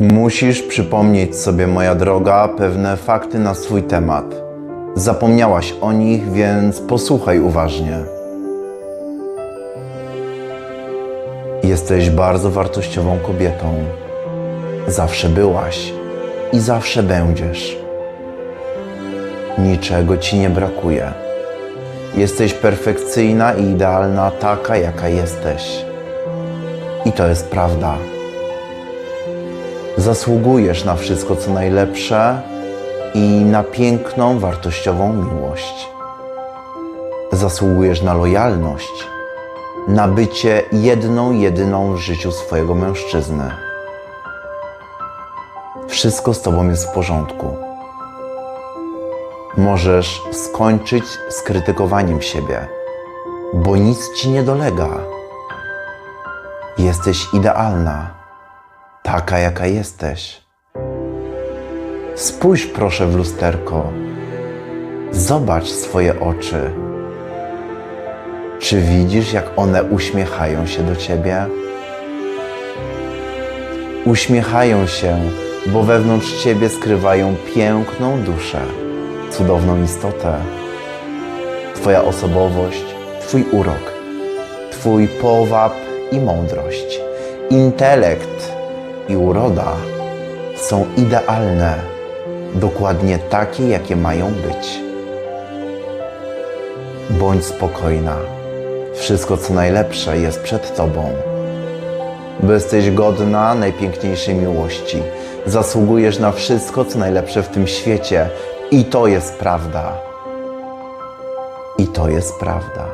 Musisz przypomnieć sobie, moja droga, pewne fakty na swój temat. Zapomniałaś o nich, więc posłuchaj uważnie. Jesteś bardzo wartościową kobietą. Zawsze byłaś i zawsze będziesz. Niczego ci nie brakuje. Jesteś perfekcyjna i idealna taka, jaka jesteś. I to jest prawda. Zasługujesz na wszystko, co najlepsze i na piękną, wartościową miłość. Zasługujesz na lojalność, na bycie jedną, jedyną w życiu swojego mężczyzny. Wszystko z Tobą jest w porządku. Możesz skończyć z krytykowaniem siebie, bo nic Ci nie dolega. Jesteś idealna taka, jaka jesteś. Spójrz proszę w lusterko. Zobacz swoje oczy. Czy widzisz, jak one uśmiechają się do ciebie? Uśmiechają się, bo wewnątrz ciebie skrywają piękną duszę, cudowną istotę. Twoja osobowość, Twój urok, Twój powab i mądrość, intelekt i uroda są idealne, dokładnie takie, jakie mają być. Bądź spokojna. Wszystko, co najlepsze, jest przed Tobą. Bo jesteś godna najpiękniejszej miłości. Zasługujesz na wszystko, co najlepsze w tym świecie. I to jest prawda. I to jest prawda.